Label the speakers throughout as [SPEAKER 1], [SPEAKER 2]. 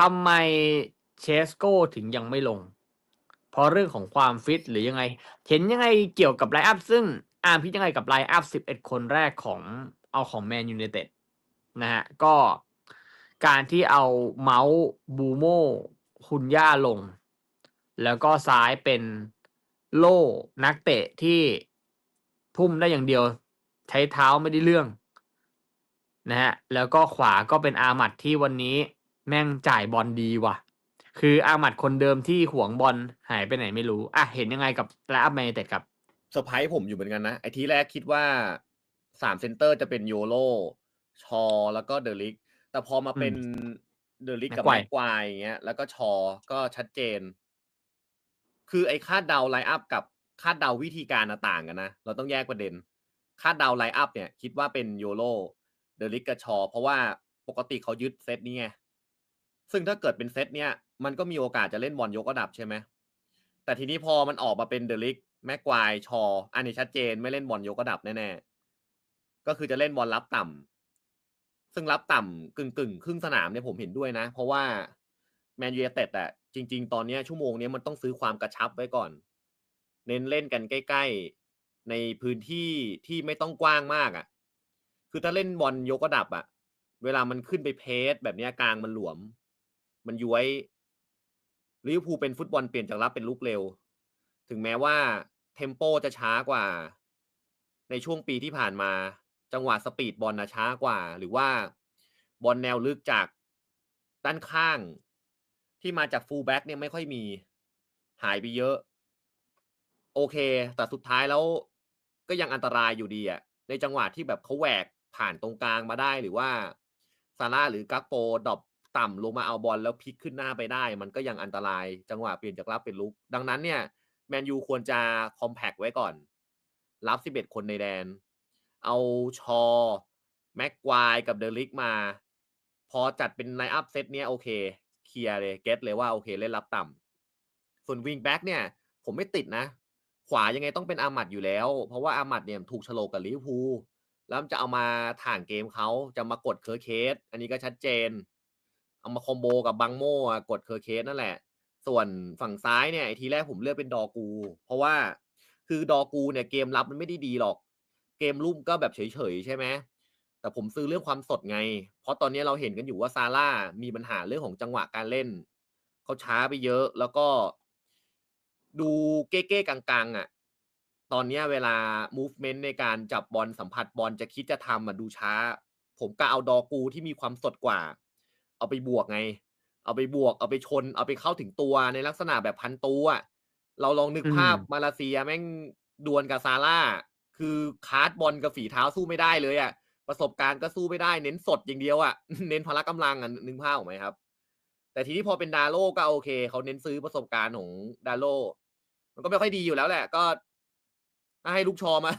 [SPEAKER 1] ทำไมเชสโก้ถึงยังไม่ลง เพราะเรื่องของความฟิตหรือยังไง เห็นยังไงเกี่ยวกับไลน์อัพซึ่งอาร์มคิดยังไงกับไลน์อัพ 11 คนแรกของเอาของแมนยู i นเต็ดนะฮะ ก็การที่เอาเมาส์บูโมคุนย่าลง แล้วก็ซ้ายเป็นโล่นักเตะที่ทุ่มได้อย่างเดียว ใช้เท้าไม่ได้เรื่องนะฮะ แล้วก็ขวาก็เป็นอาหมัดที่วันนี้ แม่งจ่ายบอลดีว่ะ คืออาหมัดคนเดิมที่หวงบอลหายไปไหนไม่รู้อะเห็นยังไงกับไลน์อัพแมนยู i นเต็ดครับ
[SPEAKER 2] เซอร์ไพรส์ผมอยู่เหมือนกันนะ ไอ้ทีแรกคิดว่าสามเซนเตอร์จะเป็นโยโรชอ แล้วก็เดลิก แต่พอมาเป็นเดลิกกับ
[SPEAKER 1] แม็
[SPEAKER 2] แม็
[SPEAKER 1] ก
[SPEAKER 2] ก
[SPEAKER 1] ไกวร์
[SPEAKER 2] ควายอย่างเงี้ย แล้วก็ชอ ก็ชัดเจน คือไอ้คาดเดาไลน์อัพกับคาดเดาวิธีการน่ะต่างกันนะ เราต้องแยกประเด็น คาดเดาไลน์อัพเนี่ย คิดว่าเป็นโยโรเดลิกกับชอ เพราะว่าปกติเขายึดเซตนี้ไง ซึ่งถ้าเกิดเป็นเซตเนี้ยมันก็มีโอกาสจะเล่นบอลยกระดับใช่ไหมแต่ทีนี้พอมันออกมาเป็นเดลิกแม็กควายชอ อันนี้ชัดเจนไม่เล่นบอลยกระดับแน่ๆก็คือจะเล่นบอลรับต่ำซึ่งรับต่ำกึ่งกึ่งๆครึ่งสนามเนี่ยผมเห็นด้วยนะ เพราะว่าแมนยู i นเต็ดอะจริง ๆ ตอนนี้ชั่วโมงนี้มันต้องซื้อความกระชับไว้ก่อน เน้นเล่นกันใกล้ ๆ ในพื้นที่ที่ไม่ต้องกว้างมากอะคือถ้าเล่นบอลยกระดับอะเวลามันขึ้นไปเพสแบบนี้กลางมันหลวม มันย้วยลิเวอร์พูลเป็นฟุตบอลเปลี่ยนจากรับเป็นลุกเร็ว ถึงแม้ว่าเทมโปจะช้ากว่า ในช่วงปีที่ผ่านมา จังหวะสปีดบอลนะช้ากว่า หรือว่าบอลแนวลึกจากด้านข้าง ที่มาจากฟูลแบ็กเนี่ยไม่ค่อยมี หายไปเยอะ โอเค แต่สุดท้ายแล้วก็ยังอันตรายอยู่ดีอะในจังหวะที่แบบเขาแหวกผ่านตรงกลางมาได้หรือว่าซาร่าหรือกักโปดรอป ต่ำลงมาเอาบอลแล้วพลิกขึ้นหน้าไปได้ มันก็ยังอันตรายจังหวะเปลี่ยนจากรับเป็นลุก ดังนั้นเนี่ยแมนยูควรจะคอมแพกไว้ก่อน รับ 11 คนในแดน เอาชอ แม็กควายกับเดลิกมา พอจัดเป็นไลน์อัพเซตเนี้ยโอเค เคลียร์เลยเก็ตเลยว่าโอเคเล่นรับต่ำส่วนวิงแบ็กเนี่ย ผมไม่ติดนะ ขวายังไงต้องเป็นอามัดอยู่แล้ว เพราะว่าอามัดเนี่ยถูกโฉลกกับลิเวอร์พูลแล้วจะเอามาถ่างเกมเขาจะมากดเคอร์เคส อันนี้ก็ชัดเจน เอามาคอมโบกับบังโมอะกดเคอร์เคสนั่นแหละ ส่วนฝั่งซ้ายเนี่ยทีแรกผมเลือกเป็นดอกู เพราะว่าคือดอกูเนี่ยเกมรับมันไม่ได้ดีหรอก เกมลุ่มก็แบบเฉยๆใช่ไหมแต่ผมซื้อเรื่องความสดไง เพราะตอนนี้เราเห็นกันอยู่ว่าซาร่ามีปัญหาเรื่องของจังหวะการเล่น เขาช้าไปเยอะแล้วก็ดูเก้ๆกังๆอะ ตอนนี้เวลา movement ในการจับบอลสัมผัสบอลจะคิดจะทำอะดูช้า ผมก็เอาดอกูที่มีความสดกว่า เอาไปบวกไง เอาไปบวก เอาไปชน เอาไปเข้าถึงตัวในลักษณะแบบพันตัวอะเราลองนึก
[SPEAKER 1] อืม
[SPEAKER 2] ภาพมาเลเซียแม่งดวลกับซาร่า คือคาร์ดบอลกับฝีเท้าสู้ไม่ได้เลยอะประสบการณ์ก็สู้ไม่ได้ เน้นสดอย่างเดียวอะเน้นพละกำลังอะนึกภาพออกไหมครับ แต่ทีนี้พอเป็นดาโลก็โอเค เขาเน้นซื้อประสบการณ์ของดาโลมันก็ไม่ค่อยดีอยู่แล้วแหละ ก็ก็ให้ลูกชอมา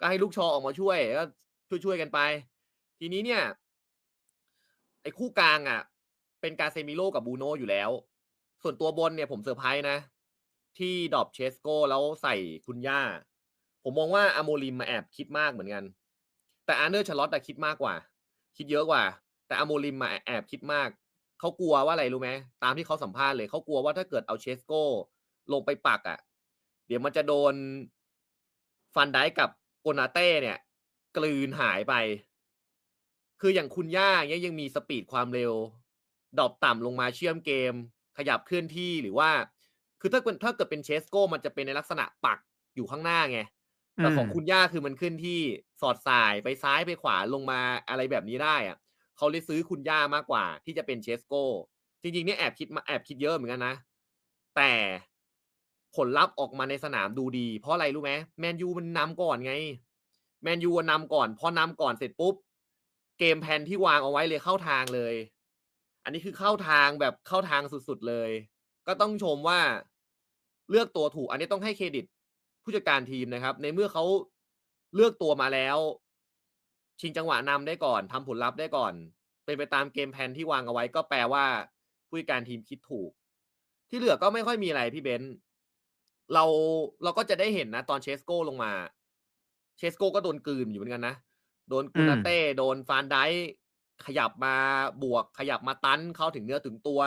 [SPEAKER 2] ก็ให้ลูกชอออกมาช่วยก็ช่วยๆกันไป ทีนี้เนี่ย ไอ้คู่กลางอะ เป็นกาเซมิโลกับบูโนอยู่แล้ว ส่วนตัวบนเนี่ยผมเซอร์ไพรส์นะ ที่ดรอปเชสโกแล้วใส่คุณย่า ผมมองว่าอาโมลิมมาแอบคิดมากเหมือนกัน แต่อาร์เนอร์ชาร์ลอตอะคิดมากกว่า คิดเยอะกว่า แต่อาโมลิมมาแอบคิดมาก เขากลัวว่าอะไรรู้ไหมตามที่เขาสัมภาษณ์เลยเขากลัวว่าถ้าเกิดเอาเชสโกลงไปปักอะ่ะ เดี๋ยวมันจะโดนฟันไดค์กับโกนาเต้เนี่ย กลืนหายไป คืออย่างคุณย่าเนี้ยยังมีสปีดความเร็วดรอปต่ำลงมาเชื่อมเกม ขยับเคลื่อนที่หรือว่า คือถ้าเป็นถ้าเกิดเป็นเชสโก้มันจะเป็นในลักษณะปักอยู่ข้างหน้าไงแต่ของ
[SPEAKER 1] อืม
[SPEAKER 2] คุณย่าคือมันขึ้นที่สอดสายไปซ้ายไปขวาลงมาอะไรแบบนี้ได้อะเขาเลยซื้อคุณย่ามากกว่า ที่จะเป็นเชสโก้ จริงๆเนี่ยแอบคิดมาแอบคิดเยอะเหมือนกันนะ แต่ผลลัพธ์ออกมาในสนามดูดี เพราะอะไรรู้ไหมแมนยูมันนำก่อนไง แมนยูนำก่อนพอนำก่อนเสร็จปุ๊บ เกมแพลนที่วางเอาไว้เลยเข้าทางเลย อันนี้คือเข้าทางแบบเข้าทางสุดๆเลย ก็ต้องชมว่าเลือกตัวถูก อันนี้ต้องให้เครดิตผู้จัดการทีมนะครับ ในเมื่อเขาเลือกตัวมาแล้ว ชิงจังหวะนำได้ก่อนทำผลลัพธ์ได้ก่อน เป็นไปตามเกมแพลนที่วางเอาไว้ ก็แปลว่าผู้จัดการทีมคิดถูก ที่เหลือก็ไม่ค่อยมีอะไรพี่เบนซ์เราเราก็จะได้เห็นนะ ตอนเชสโก้ลงมา เชสโก้ก็โดนกลืนอยู่เหมือนกันนะ โดนกูนาเต้โดนฟานไดค์ขยับมาบวกขยับมาตันเข้าถึงเนื้อถึงตัว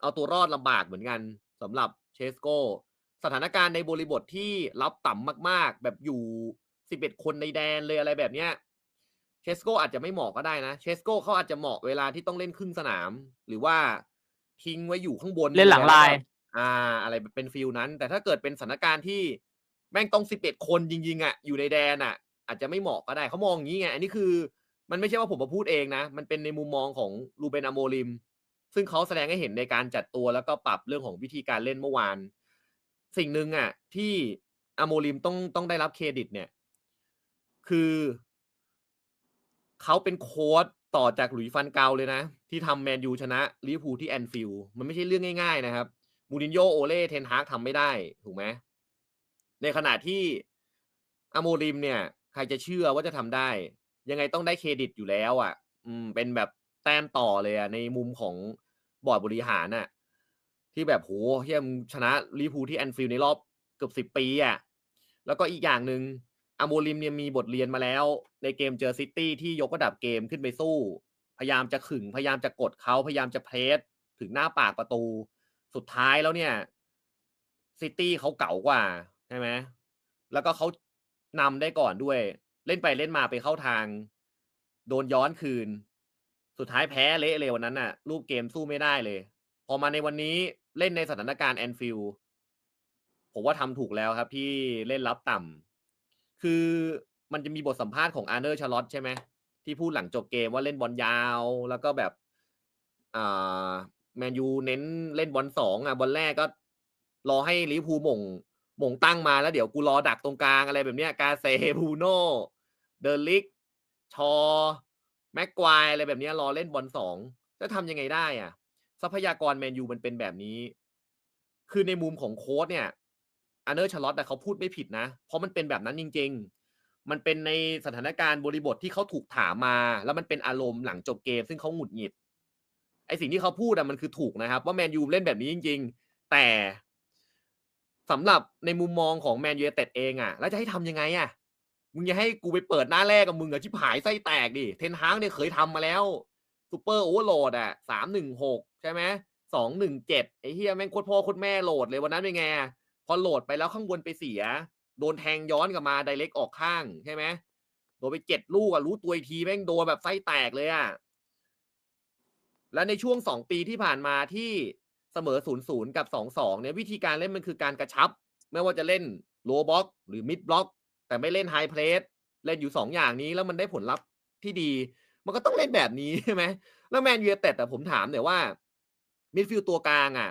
[SPEAKER 2] เอาตัวรอดลำบากเหมือนกันสำหรับเชสโกสถานการณ์ในบริบทที่รับต่ำมากๆ แบบอยู่ 11 คนในแดนเลยอะไรแบบเนี้ยเชสโกอาจจะไม่เหมาะก็ได้นะเชสโกเขาอาจจะเหมาะเวลาที่ต้องเล่นครึ่งสนาม หรือว่าทิ้งไว้อยู่ข้างบน
[SPEAKER 1] เล่นหลังลาย
[SPEAKER 2] อ่า อะไรเป็นฟิลนั้น แต่ถ้าเกิดเป็นสถานการณ์ที่แม่งต้องสิบเอ็ดคนจริงๆอะอยู่ในแดนอะ อาจจะไม่เหมาะก็ได้เขามองอย่างนี้ไงอันนี้คือมันไม่ใช่ว่าผมมาพูดเองนะ มันเป็นในมุมมองของลูเบนอโมริม ซึ่งเขาแสดงให้เห็นในการจัดตัวแล้วก็ปรับเรื่องของวิธีการเล่นเมื่อวาน สิ่งหนึ่งอะ ที่อโมริมต้องต้องได้รับเครดิตเนี่ย คือเขาเป็นโค้ดต่อจากหลุยส์ฟันเกาเลยนะ ที่ทำแมนยูชนะลิเวอร์พูลที่แอนฟิลด์มันไม่ใช่เรื่องง่าย ๆ นะครับมูรินโญ่โอเล่เทนฮากทำไม่ได้ ถูกไหมในขณะที่อโมริมเนี่ย ใครจะเชื่อว่าจะทำได้ ยังไงต้องได้เครดิตอยู่แล้วอะ่ะ อืม เป็นแบบแต้มต่อเลยอะ่ะในมุมของบอร์ดบริหารน่ะ ที่แบบโหเฮียมชนะลิพูลที่แอนฟิลด์ในรอบเกือบสิบปีอะ่ะแล้วก็อีกอย่างหนึ่งอโมริมเนี่ยมีบทเรียนมาแล้ว ในเกมเจอซิตี้ที่ยกระดับเกมขึ้นไปสู้ พยายามจะขึงพยายามจะกดเขาพยายามจะเพรสถึงหน้าปากประตู สุดท้ายแล้วเนี่ยซิตี้เขาเก่ากว่าใช่ไหมแล้วก็เขา นำได้ก่อนด้วย เล่นไปเล่นมาไปเข้าทาง โดนย้อนคืน สุดท้ายแพ้เละเลยวันนั้นน่ะ รูปเกมสู้ไม่ได้เลย พอมาในวันนี้เล่นในสถานการณ์แอนฟิลผมว่าทำถูกแล้วครับที่เล่นรับต่ำคือมันจะมีบทสัมภาษณ์ของอาร์เนอร์ชาร์ลอตใช่ไหมที่พูดหลังจบเกมว่าเล่นบอลยาว แล้วก็แบบอ่าแมนยูเน้นเล่นบอลสองอะบอลแรกก็รอให้ลิเวอร์พูม่ง มงตั้งมาแล้วเดี๋ยวกูรอดักตรงกลางอะไรแบบเนี้ยกาเซบูโนเดอลิก ชอ แม็กควายอะไรแบบเนี้ยรอเล่นบอลสองจะทำยังไงได้อะ ทรัพยากรแมนยูมันเป็นแบบนี้ คือในมุมของโค้ดเนี่ยอาร์เนอร์ชาร์ลอตแต่เขาพูดไม่ผิดนะ เพราะมันเป็นแบบนั้นจริง ๆ มันเป็นในสถานการณ์บริบทที่เขาถูกถามมา แล้วมันเป็นอารมณ์หลังจบเกม ซึ่งเขาหงุดหงิดไอสิ่งที่เขาพูดอะมันคือถูกนะครับ ว่าแมนยูเล่นแบบนี้จริง ๆ แต่ สำหรับในมุมมองของแมนยูเต็ดเองอะแล้วจะให้ทำยังไงอะมึงจะให้กูไปเปิดหน้าแรกกับมึงอะชิบหายไส้แตกดิ เทนฮางเนี่ยเคยทำมาแล้วซูเปอร์โอเวอร์โหลดอะสามหนึ่งหกใช่ไหมสองหนึ่งเจ็ดไอ้เฮียแม่งโคตรพ่อโคตรแม่โหลดเลยวันนั้นเป็นไงพอโหลดไปแล้วข้างบนไปเสีย โดนแทงย้อนกลับมาไดเรกออกข้างใช่ไหมโดนไปเจ็ดลูกอะรู้ตัวทีแม่งโดนแบบไส้แตกเลยอะและในช่วงสองปีที่ผ่านมาที่ เสมอศูนย์ศูนย์กับสองสองเนี่ยวิธีการเล่นมันคือการกระชับ ไม่ว่าจะเล่นโลบล็อก หรือมิดบล็อก แต่ไม่เล่นไฮเพลสเล่นอยู่สองอย่างนี้แล้วมันได้ผลลัพธ์ที่ดี มันก็ต้องเล่นแบบนี้ใช่ไหมแล้วแมนยูเต็ดแต่ผมถามหน่ยว่ามิดฟิลตัวกลางอะ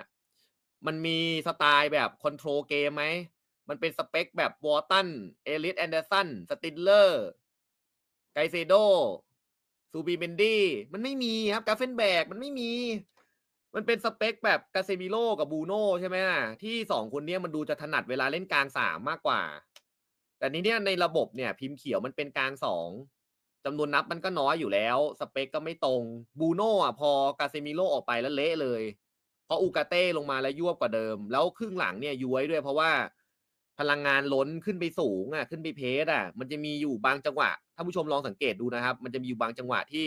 [SPEAKER 2] มันมีสไตล์แบบคอนโทรลเกมไหมมันเป็นสเปคแบบวอร์ตันเอลิสแอนเดอร์สันสติลเลอร์ไกเซโดซูบีเมนดี้มันไม่มีครับกาเฟนแบกมันไม่มี มันเป็นสเปคแบบกาเซมิโลกับบูโน่ใช่ไหมที่สองคนเนี้ยมันดูจะถนัดเวลาเล่นกลางสามมากกว่า แต่นี้เนี่ยในระบบเนี่ย พิมพ์เขียวมันเป็นกลางสองจำนวนนับมันก็น้อยอยู่แล้ว สเปคก็ไม่ตรงบูโน่อะพอกาเซมิโลออกไปแล้วเละเลยเพราะอูกาเต้ลงมาแล้วยวบกว่าเดิม แล้วครึ่งหลังเนี่ยย้วยด้วยเพราะว่าพลังงานล้นขึ้นไปสูงอะ ขึ้นไปเพสอะ มันจะมีอยู่บางจังหวะท่านผู้ชมลองสังเกตดูนะครับ มันจะมีอยู่บางจังหวะที่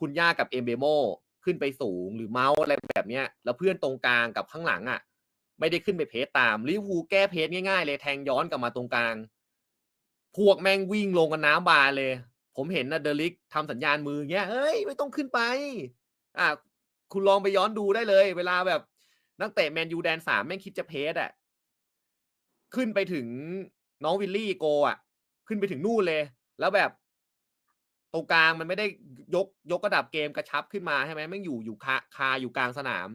[SPEAKER 2] คุณย่ากับเอมเบโม ขึ้นไปสูงหรือเมาส์อะไรแบบเนี้ย แล้วเพื่อนตรงกลางกับข้างหลังอะ ไม่ได้ขึ้นไปเพสตามลิวูแก้เพสง่ายๆ เลยแทงย้อนกลับมาตรงกลาง พวกแม่งวิ่งลงกันน้ำบานเลย ผมเห็นนะเดลิกทำสัญญาณมือเงี้ยเฮ้ยไม่ต้องขึ้นไป อะคุณลองไปย้อนดูได้เลย เวลาแบบนักเตะแมนยูแดนสามแม่งคิดจะเพสอะขึ้นไปถึงน้องวิลลี่โกอะ ขึ้นไปถึงนู่นเลย แล้วแบบ ตรงกลางมันไม่ได้ยกยกระดับเกมกระชับขึ้นมาใช่ไหมแม่งอยู่อยู่คาคาอยู่กลางสนาม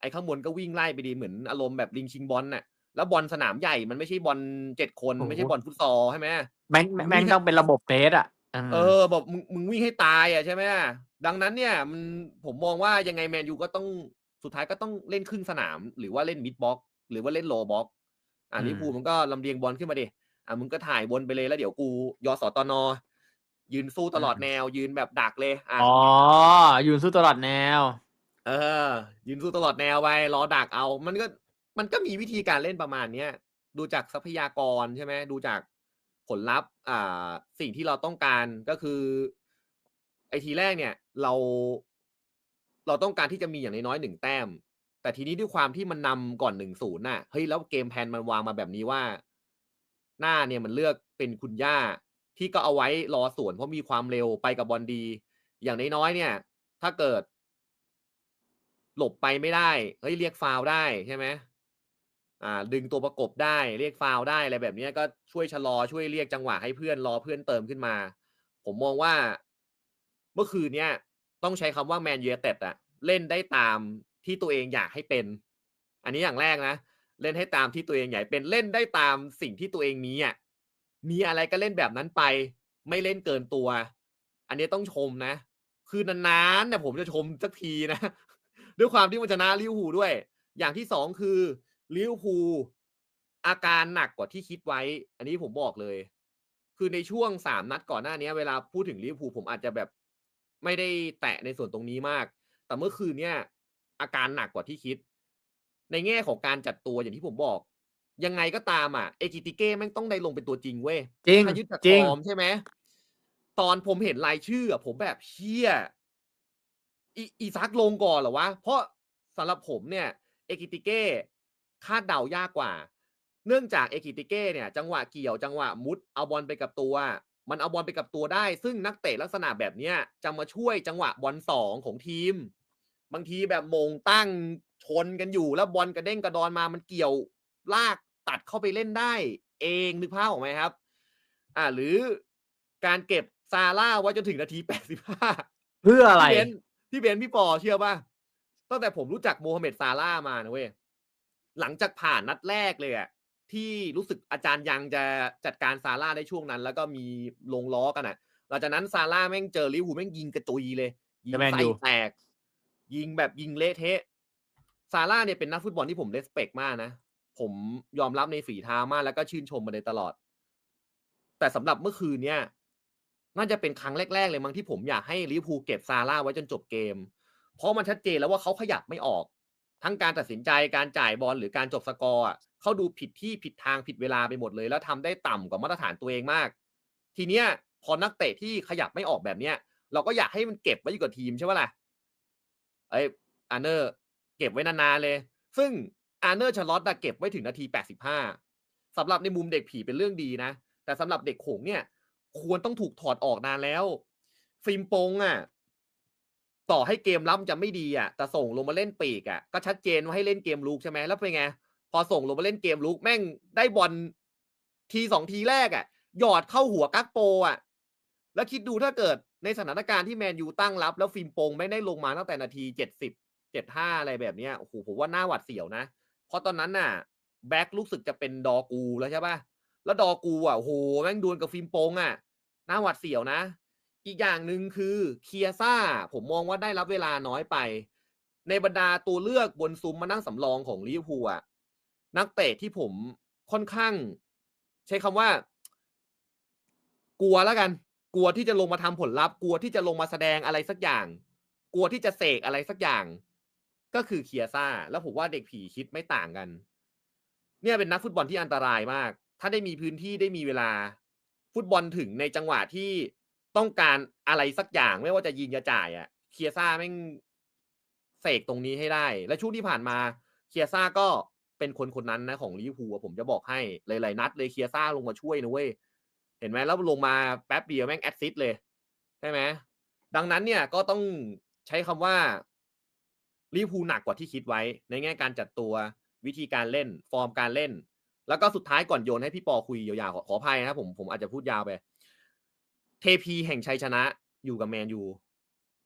[SPEAKER 2] ไอ้ข้างบนก็วิ่งไล่ไปดีเหมือนอารมณ์แบบลิงชิงบอลน่ะแล้วบอลสนามใหญ่มันไม่ใช่บอลเจ็ดคน
[SPEAKER 1] โอ้โห
[SPEAKER 2] ไม่ใช่บอลฟุตซอลใช่ไหม
[SPEAKER 1] แม่งแม่งต้องเป็นระบบเพสอะม
[SPEAKER 2] เออบอกมึงมึงวิ่งให้ตายอะใช่ไหมดังนั้นเนี่ยมันผมมองว่ายังไงแมนยูก็ต้องสุดท้ายก็ต้องเล่นครึ่งสนาม หรือว่าเล่นมิดบ็อกหรือว่าเล่นโลบ็อกอ่าลิเวอร์พูลมันก็ลำเลียงบอลขึ้นมาดิอะมึงก็ถ่ายบนไปเลยแล้วเดี๋ยวกูยอสตน ยืนสู้ตลอดแนว ยืนแบบดักเลยอะ
[SPEAKER 1] อ๋อยืนสู้ตลอดแนว
[SPEAKER 2] เออ ยืนสู้ตลอดแนวไปรอดักเอา มันก็มันก็มีวิธีการเล่นประมาณเนี้ยดูจากทรัพยากรใช่ไหมดูจากผลลัพธ์ อ่า สิ่งที่เราต้องการก็คือ ไอทีแรกเนี่ย เรา เราต้องการที่จะมีอย่างน้อยๆหนึ่งแต้ม แต่ทีนี้ด้วยความที่มันนำก่อนหนึ่งศูนย์น่ะเฮ้ยแล้วเกมแพลนมันวางมาแบบนี้ว่า หน้าเนี่ยมันเลือกเป็นคุณย่า ที่ก็เอาไว้รอสวนเพราะมีความเร็วไปกับบอลดี อย่างน้อยๆเนี่ย ถ้าเกิด หลบไปไม่ได้เฮ้ยเรียกฟาวได้ใช่ไหมอ่า ดึงตัวประกบได้เรียกฟาวได้อะไรแบบนี้ก็ช่วยชะลอช่วยเรียกจังหวะให้เพื่อนรอเพื่อนเติมขึ้นมา ผมมองว่า เมื่อคืนเนี้ยต้องใช้คำว่าแมนยูเต็ดอะเล่นได้ตามที่ตัวเองอยากให้เป็น อันนี้อย่างแรกนะเล่นให้ตามที่ตัวเองอยากเป็นเล่นได้ตามสิ่งที่ตัวเองมีอะ มีอะไรก็เล่นแบบนั้นไป ไม่เล่นเกินตัว อันนี้ต้องชมนะ คือนานๆเนี่ยผมจะชมสักทีนะ ด้วยความที่มันชนะลิเวอร์พูด้วย อย่างที่สองคือลิเวอร์พูอาการหนักกว่าที่คิดไว้ อันนี้ผมบอกเลย คือในช่วงสามนัดก่อนหน้านี้ เวลาพูดถึงลิเวอร์พูผมอาจจะแบบไม่ได้แตะในส่วนตรงนี้มาก แต่เมื่อคืนเนี่ยอาการหนักกว่าที่คิด ในแง่ของการจัดตัวอย่างที่ผมบอก ยังไงก็ตามอะเอกิติเก้แม่งต้องได้ลงเป็นตัวจริงเว้ย
[SPEAKER 1] จริง
[SPEAKER 2] ถ้ายึดจาก
[SPEAKER 1] จริง
[SPEAKER 2] ฟอร์มใช่ไหมตอนผมเห็นรายชื่ออะผมแบบเชี่ยอีอีซักลงก่อนเหรอวะ เพราะสำหรับผมเนี่ย เอกิติเก้คาดเดายากกว่า เนื่องจากเอกิติเก้เนี่ย จังหวะเกี่ยวจังหวะมุดเอาบอลไปกับตัว มันเอาบอลไปกับตัวได้ ซึ่งนักเตะลักษณะแบบเนี้ยจะมาช่วยจังหวะบอลสองของทีม บางทีแบบโมงตั้งชนกันอยู่แล้วบอลกระเด้งกระดอนมามันเกี่ยวลาก ตัดเข้าไปเล่นได้ เองนึกภาพออกไหมครับ อ่าหรือการเก็บซาร่าไว้จนถึงนาที85
[SPEAKER 1] เพื่ออะไร
[SPEAKER 2] พี่เบนซ์พี่เบนซ์พี่ปอเชื่อป่ะตั้งแต่ผมรู้จักโมฮัมเหม็ดซาร่ามานะเว้ยหลังจากผ่านนัดแรกเลยอะที่รู้สึกอาจารย์ยังจะจัดการซาร่าได้ช่วงนั้น แล้วก็มีลงล้อกันอะหลังจากนั้นซาร่าแม่งเจอลิเวอร์พูลแม่งยิงกระจุยเลย ยิง
[SPEAKER 1] แต่แมน
[SPEAKER 2] ไส้
[SPEAKER 1] ยู
[SPEAKER 2] แตก ยิงแบบยิงเละเทะซาร่าเนี่ยเป็นนักฟุตบอลที่ผมเลสเปกมากนะ ผมยอมรับในฝีเท้ามากแล้วก็ชื่นชมมาโดยตลอด แต่สำหรับเมื่อคืนเนี่ย น่าจะเป็นครั้งแรก ๆ เลยมั้งที่ผมอยากให้ลิเวอร์พูลเก็บซาร่าไว้จนจบเกม เพราะมันชัดเจนแล้วว่าเขาขยับไม่ออก ทั้งการตัดสินใจการจ่ายบอลหรือการจบสกอร์เขาดูผิดที่ผิดทางผิดเวลาไปหมดเลย แล้วทำได้ต่ำกว่ามาตรฐานตัวเองมาก ทีเนี้ยพอนักเตะที่ขยับไม่ออกแบบเนี้ยเราก็อยากให้มันเก็บไว้อยู่กับทีมใช่ไหมล่ะเอ้อาร์เนอร์เก็บไว้นานๆเลย ซึ่ง อาร์เนอร์ชาร์ลอตอะเก็บไว้ถึงนาที 85สำหรับในมุมเด็กผีเป็นเรื่องดีนะ แต่สำหรับเด็กโขงเนี่ย ควรต้องถูกถอดออกนานแล้ว ฟิล์มปงอะ ต่อให้เกมรับจะไม่ดีอะ แต่ส่งลงมาเล่นปีกอะ ก็ชัดเจนว่าให้เล่นเกมลุกใช่ไหมแล้วเป็นไง พอส่งลงมาเล่นเกมลุกแม่งได้บอลทีสองทีแรกอะ หยอดเข้าหัวกักโปอะ แล้วคิดดูถ้าเกิดในสถานการณ์ที่แมนยูตั้งรับ แล้วฟิล์มปงไม่ได้ลงมาตั้งแต่นาทีเจ็ดสิบเจ็ดห้าอะไรแบบเนี้ยโอ้โหผมว่าหน้าหวัดเสียวนะ เพราะตอนนั้นน่ะแบ็ครู้สึกจะเป็นดอกูแล้วใช่ปะแล้วดอกูอะโหแม่งดวลกับฟิล์มปงอะหน้าหวัดเสียวนะ อีกอย่างหนึ่งคือเคียซ่า ผมมองว่าได้รับเวลาน้อยไป ในบรรดาตัวเลือกบนซุ้มมานั่งสำรองของลิเวอร์พูลอะนักเตะที่ผมค่อนข้าง ใช้คำว่า กลัวแล้วกัน กลัวที่จะลงมาทำผลลัพธ์ กลัวที่จะลงมาแสดงอะไรสักอย่าง กลัวที่จะเสกอะไรสักอย่าง ก็คือเคียซ่า แล้วผมว่าเด็กผีคิดไม่ต่างกัน เนี่ยเป็นนักฟุตบอลที่อันตรายมาก ถ้าได้มีพื้นที่ได้มีเวลา ฟุตบอลถึงในจังหวะที่ต้องการอะไรสักอย่างไม่ว่าจะยิงจะจ่ายอะเคียซ่าแม่งเสกตรงนี้ให้ได้ และช่วงที่ผ่านมาเคียซ่าก็เป็นคนคนนั้นนะของลิเวอร์พูลอผมจะบอกให้หลายๆนัดเลยเคียซ่าลงมาช่วยนะเว้ยเห็นไหมแล้วลงมาแป๊บเดียวแม่งแอดซิสเลยใช่ไหมดังนั้นเนี่ยก็ต้องใช้คำว่า ลิเวอร์พูลหนักกว่าที่คิดไว้ ในแง่การจัดตัววิธีการเล่นฟอร์มการเล่น แล้วก็สุดท้ายก่อนโยนให้พี่ปอคุยยาวๆขอขออภัยนะครับผมผมอาจจะพูดยาวไป เทพีแห่งชัยชนะอยู่กับแมนยู